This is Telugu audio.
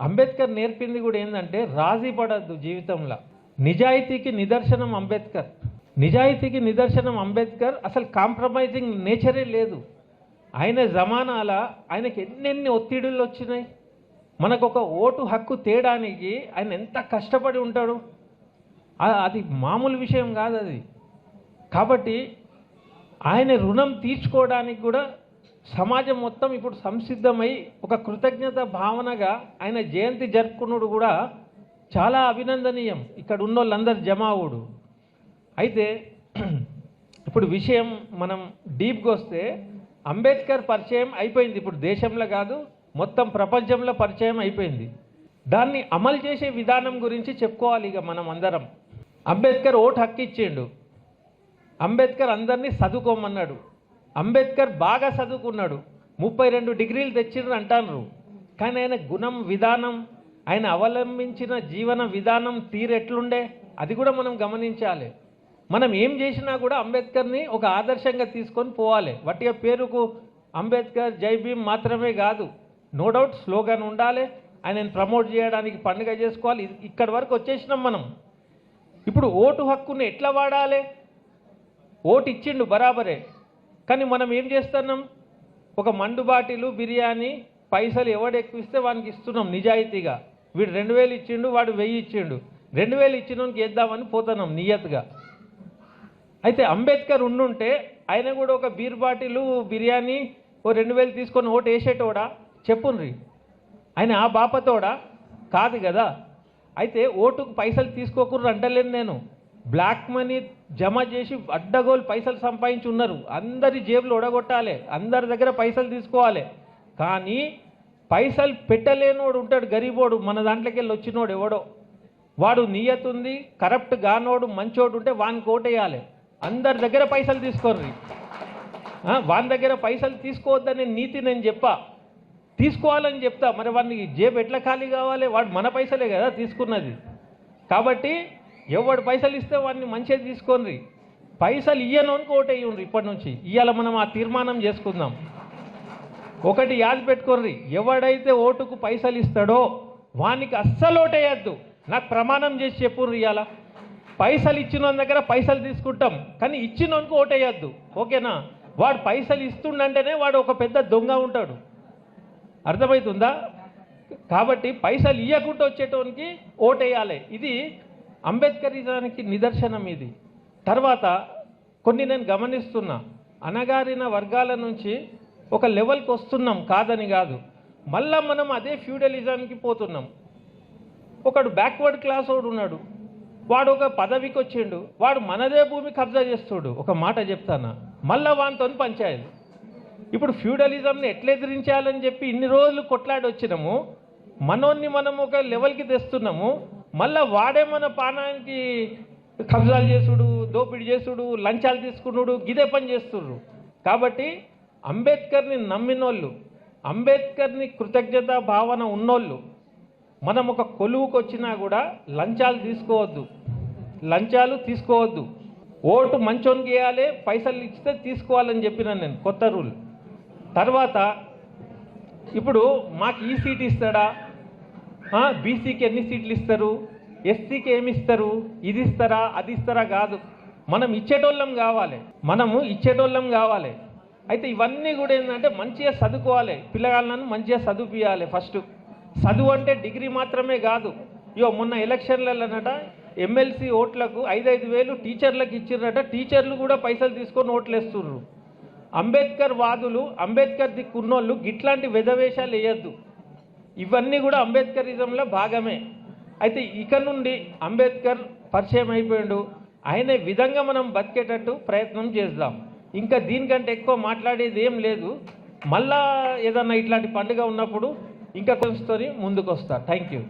అంబేద్కర్ నేర్పింది కూడా ఏంటంటే రాజీ పడద్దు జీవితంలో. నిజాయితీకి నిదర్శనం అంబేద్కర్. నిజాయితీకి నిదర్శనం అంబేద్కర్ అసలు కాంప్రమైజింగ్ నేచరే లేదు. ఆయన జమానాల ఆయనకి ఎన్నెన్ని ఒత్తిడులు వచ్చినాయి. మనకు ఒక ఓటు హక్కు తేయడానికి ఆయన ఎంత కష్టపడి ఉంటాడు. అది మామూలు విషయం కాదు అది. కాబట్టి ఆయన రుణం తీర్చుకోవడానికి కూడా సమాజం మొత్తం ఇప్పుడు సంసిద్ధమై ఒక కృతజ్ఞత భావనగా ఆయన జయంతి జరుపుకున్నాడు కూడా చాలా అభినందనీయం. ఇక్కడ ఉన్న వాళ్ళందరు జమావుడు. అయితే ఇప్పుడు విషయం మనం డీప్గా వస్తే అంబేద్కర్ పరిచయం అయిపోయింది. ఇప్పుడు దేశంలో కాదు మొత్తం ప్రపంచంలో పరిచయం అయిపోయింది. దాన్ని అమలు చేసే విధానం గురించి చెప్పుకోవాలి ఇక మనం అందరం. అంబేద్కర్ ఓటు హక్కు ఇచ్చిండు. అంబేద్కర్ అందరినీ చదువుకోమన్నాడు అంబేద్కర్ బాగా చదువుకున్నాడు. ముప్పై రెండు డిగ్రీలు తెచ్చిండ్రు అంటారు కానీ ఆయన గుణం విధానం ఆయన అవలంబించిన జీవన విధానం తీరు ఎట్లుండే? అది కూడా మనం గమనించాలి. మనం ఏం చేసినా కూడా అంబేద్కర్ని ఒక ఆదర్శంగా తీసుకొని పోవాలి. వట్టిగా పేరుకు అంబేద్కర్ జై భీమ్ మాత్రమే కాదు. నో డౌట్ స్లోగన్ ఉండాలి. ఆయనను ప్రమోట్ చేయడానికి పండుగ చేసుకోవాలి. ఇక్కడి వరకు వచ్చేసినాం మనం. ఇప్పుడు ఓటు హక్కుని ఎట్లా వాడాలి? ఓటు ఇచ్చిండు బరాబరే. కానీ మనం ఏం చేస్తున్నాం? ఒక మండు బాటిలు బిర్యానీ పైసలు ఎవడు ఎక్కువ ఇస్తే వానికి ఇస్తున్నాం నిజాయితీగా. వీడు రెండు వేలు ఇచ్చిండు వాడు వెయ్యి ఇచ్చిండు. రెండు వేలు ఇచ్చినోనికి వేద్దామని పోతున్నాం నియత్గా. అయితే అంబేద్కర్ ఉండుంటే ఆయన కూడా ఒక బీర్ బాటిలు బిర్యానీ ఓ రెండు వేలు తీసుకొని ఓటు వేసేటోడా? చెప్పుండ్రి. ఆయన ఆ బాపతోడా? కాదు కదా. అయితే ఓటుకు పైసలు తీసుకోకుండా అంటలేను నేను. బ్లాక్ మనీ జమ చేసి అడ్డగోలు పైసలు సంపాదించి ఉన్నారు. అందరి జేబులు ఒడగొట్టాలి. అందరి దగ్గర పైసలు తీసుకోవాలి. కానీ పైసలు పెట్టలేనోడు ఉంటాడు గరీబోడు. మన దాంట్లోకి వెళ్ళి వచ్చినోడు ఎవడో. వాడు నియత్ ఉంది కరప్ట్ గానోడు మంచోడు ఉంటే వానికి ఓటేయాలి. అందరి దగ్గర పైసలు తీసుకోర్రి. వాని దగ్గర పైసలు తీసుకోవద్దనే నీతి నేను చెప్పా. తీసుకోవాలని చెప్తా. మరి వాడిని జేబు ఎట్లా ఖాళీ కావాలి? వాడు మన పైసలే కదా తీసుకున్నది. కాబట్టి ఎవడు పైసలు ఇస్తే వాడిని మంచిగా తీసుకోండి. పైసలు ఇయ్యనోనికి ఓటు వేయండి ఇప్పటి నుంచి. ఇవాళ మనం ఆ తీర్మానం చేసుకుందాం. ఒకటి యాద పెట్టుకోర్రి ఎవడైతే ఓటుకు పైసలు ఇస్తాడో వానికి అస్సలు ఓటేయద్దు నాకు ప్రమాణం చేసి చెప్పుర్రి ఇవాళ పైసలు ఇచ్చిన దగ్గర పైసలు తీసుకుంటాం. కానీ ఇచ్చినోనికి ఓటేయద్దు ఓకేనా? వాడు పైసలు ఇస్తుండంటేనే వాడు ఒక పెద్ద దొంగ ఉంటాడు. అర్థమవుతుందా కాబట్టి పైసలు ఇవ్వకుండా వచ్చేటోనికి ఓటేయాలి ఇది అంబేద్కరిజానికి నిదర్శనం ఇది. తర్వాత కొన్ని నేను గమనిస్తున్నా. అనగారిన వర్గాల నుంచి ఒక లెవెల్కి వస్తున్నాం కాదని కాదు. మళ్ళా మనం అదే ఫ్యూడలిజానికి పోతున్నాం. ఒకడు బ్యాక్వర్డ్ క్లాస్ వాడు ఉన్నాడు. వాడు ఒక పదవికి వచ్చిండు. వాడు మనదే భూమి కబ్జా చేస్తాడు. ఒక మాట చెప్తానా? మళ్ళా వానితో పంచాయతీ. ఇప్పుడు ఫ్యూడలిజంని ఎట్లా ఎదిరించాలని చెప్పి ఇన్ని రోజులు కొట్లాడి వచ్చినాము మనోన్ని మనం ఒక లెవెల్కి తెస్తున్నాము. మళ్ళా వాడే మన పానానికి కబ్జాలు చేసుడు దోపిడీ చేసుడు లంచాలు తీసుకున్నాడు గిదే పని చేస్తుడు కాబట్టి అంబేద్కర్ని నమ్మినోళ్ళు అంబేద్కర్ని కృతజ్ఞత భావన ఉన్నోళ్ళు మనం ఒక కొలువుకు వచ్చినా కూడా లంచాలు తీసుకోవద్దు. లంచాలు తీసుకోవద్దు. ఓటు మంచోనికి వేయాలి పైసలు ఇస్తే తీసుకోవాలని చెప్పిన నేను కొత్త రూల్. తర్వాత ఇప్పుడు మాకు ఈ సీట్ ఇస్తాడా? బీసీకి ఎన్ని సీట్లు ఇస్తారు? ఎస్సీకి ఏమి ఇస్తారు? ఇది ఇస్తారా? అది ఇస్తారా? కాదు. మనం ఇచ్చేటోళ్ళం కావాలి. మనము ఇచ్చేటోళ్ళం కావాలి. అయితే ఇవన్నీ కూడా ఏంటంటే మంచిగా చదువుకోవాలి. పిల్లగాళ్ళను మంచిగా చదువుపియాలి ఫస్ట్ చదువు అంటే డిగ్రీ మాత్రమే కాదు. ఇగో మొన్న ఎలక్షన్లలోనట ఎమ్మెల్సీ ఓట్లకు ఐదైదు వేలు టీచర్లకు ఇచ్చిర్రట. టీచర్లు కూడా పైసలు తీసుకొని ఓట్లు అంబేద్కర్ వాదులు అంబేద్కర్ దిక్కున్నోళ్ళు గిట్లాంటి వెధవేషాలు వేయద్దు. ఇవన్నీ కూడా అంబేద్కరిజంలో భాగమే. అయితే ఇక నుండి అంబేద్కర్ పరిచయం అయిపోయాడు. ఆయన విధంగా మనం బతికేటట్టు ప్రయత్నం చేద్దాం. ఇంకా దీనికంటే ఎక్కువ మాట్లాడేది ఏం లేదు. మళ్ళా ఏదన్నా ఇట్లాంటి పండుగ ఉన్నప్పుడు ఇంకా కొంచెం ముందుకు వస్తా థ్యాంక్ యూ